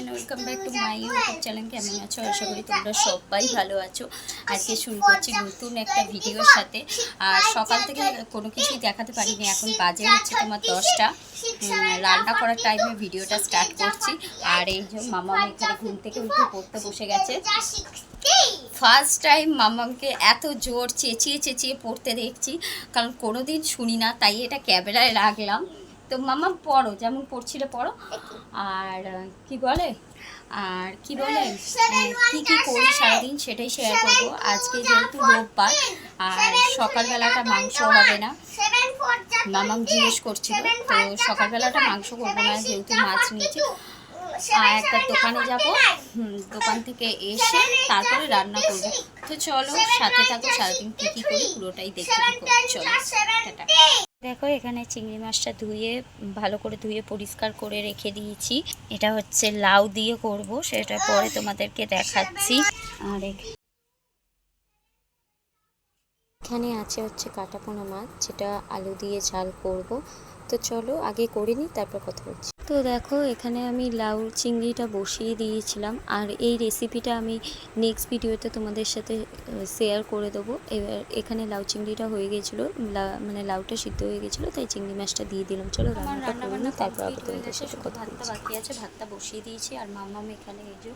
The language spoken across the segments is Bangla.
And welcome back to my YouTube channel কেমন আছো? আশা করি তোমরা সবাই ভালো আছো। আজকে শুরু করছি নতুন একটা ভিডিওর সাথে। আর সকাল থেকে কোনো কিছুই দেখাতে পারিনি। এখন বাজে হচ্ছে তোমার দশটা। রান্না করার টাইমে ভিডিওটা স্টার্ট করছি। আর এই যে মামা এখানে ঘুম থেকে উঠে পড়তে বসে গেছে। ফার্স্ট টাইম মামাকে এত জোর চেঁচিয়ে চেঁচিয়ে পড়তে দেখছি। কারণ কোনো দিন শুনি না, তাই এটা ক্যামেরায় রাখলাম। তো মামা পড়ো যেমন পড়ছিলে পড়ো। আর কি বলে? আর কি বলে? কি কি করি সারাদিন সেটাই শেয়ার করব। আজকে যেহেতু রোববার আর সকালবেলাটা মাংস হবে না। মামাম জিজ্ঞেস করছিল তো সকালবেলাটা মাংস করব না যেহেতু মাছ নিয়েছি। আর একটা দোকানে যাব। দোকান থেকে এসে তারপরে রান্না করব। তো চলো সাথে থাকো সারাদিন কী কী করি পুরোটাই দেখতে থাকো। চলো টাটা। দেখো, এখানে চিংড়ি মাছটা ধুয়ে, ভালো করে ধুয়ে পরিষ্কার করে রেখে দিয়েছি। এটা হচ্ছে লাউ দিয়ে করব, সেটা পরে তোমাদেরকে দেখাচ্ছি। আর এখানে আছে হচ্ছে কাটাপোনা মাছ, যেটা আলু দিয়ে ঝাল করব। তো চলো, আগে করে নিই, তারপর কথা বলছি। তো দেখো এখানে আমি লাউ চিংড়িটা বসিয়ে দিয়েছিলাম। আর এই রেসিপিটা আমি নেক্সট ভিডিওতে তোমাদের সাথে শেয়ার করে দেবো। এবার এখানে লাউ চিংড়িটা হয়ে গেছিল মানে লাউটা সিদ্ধ হয়ে গেছিল তাই চিংড়ি মাছটা দিয়ে দিলাম। চলো রান্নাটা করে নিই তারপর আবার তোমাদের সাথে কথা ভাতটা বাকি আছে ভাতটা বসিয়ে দিয়েছি। আর মামাম এখানে এই যে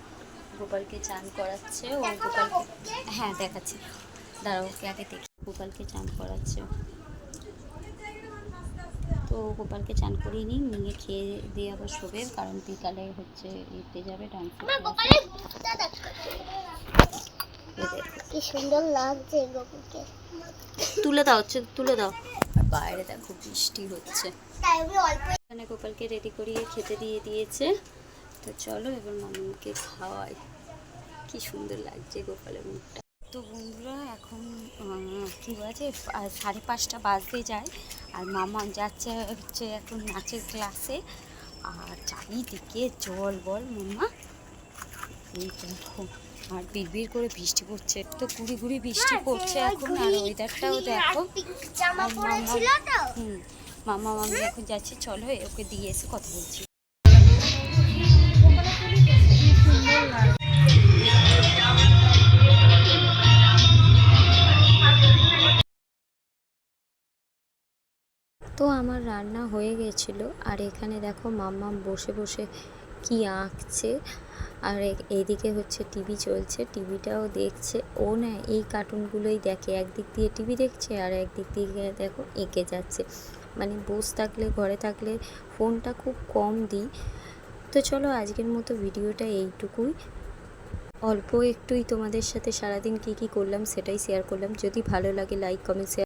গোপালকে চান করাচ্ছে ও গোপালকে হ্যাঁ দেখাচ্ছি। দাঁড়াও ওকে আগে দেখি গোপালকে চান করাচ্ছে। তো গোপালকে চান করিয়ে নিই নিয়ে খেয়ে দিয়ে আবার শোবে কারণ বিকালে হচ্ছে ইতে যাবে ডান্স কি সুন্দর লাগছে গোপুকে তুলে দাও হচ্ছে তুলে দাও। বাইরে দেখো বৃষ্টি হচ্ছে। এখানে গোপালকে রেডি করিয়ে খেতে দিয়ে দিয়েছে। তো চলো এবার মামুকে খাওয়াই। কি সুন্দর লাগছে গোপালের মুখটা। তো বন্ধুরা এখন কি বাজে সাড়ে পাঁচটা বাজতে যায় আর মামা যাচ্ছে হচ্ছে এখন নাচের ক্লাসে আর চারিদিকে জল বল মামা। এই দেখো আর বিড়বিড় করে বৃষ্টি পড়ছে তো গুড়ি গুড়ি বৃষ্টি পড়ছে এখন আর ওয়েদারটাও দেখো। পরেছিল হুম মামা মামি এখন যাচ্ছে চলো ওকে দিয়ে এসে কথা বলছি। তো আমার রান্না হয়ে গেছিল, আর এখানে দেখো মাম্মাম বসে বসে কি আঁকছে, আর এইদিকে হচ্ছে টিভি চলছে, টিভিটাও দেখছে। ও না এই কার্টুনগুলোই দেখে, একদিক দিয়ে টিভি দেখছে আর একদিক দিয়ে দেখো এঁকে যাচ্ছে। মানে বসে থাকলে, ঘরে থাকলে ফোনটা খুব কম দিই। তো চলো আজকের মতো ভিডিওটা এইটুকুই। অল্প একটুই তোমাদের সাথে সারাদিন কী কী করলাম সেটাই শেয়ার করলাম। যদি ভালো লাগে লাইক কমেন্ট শেয়ার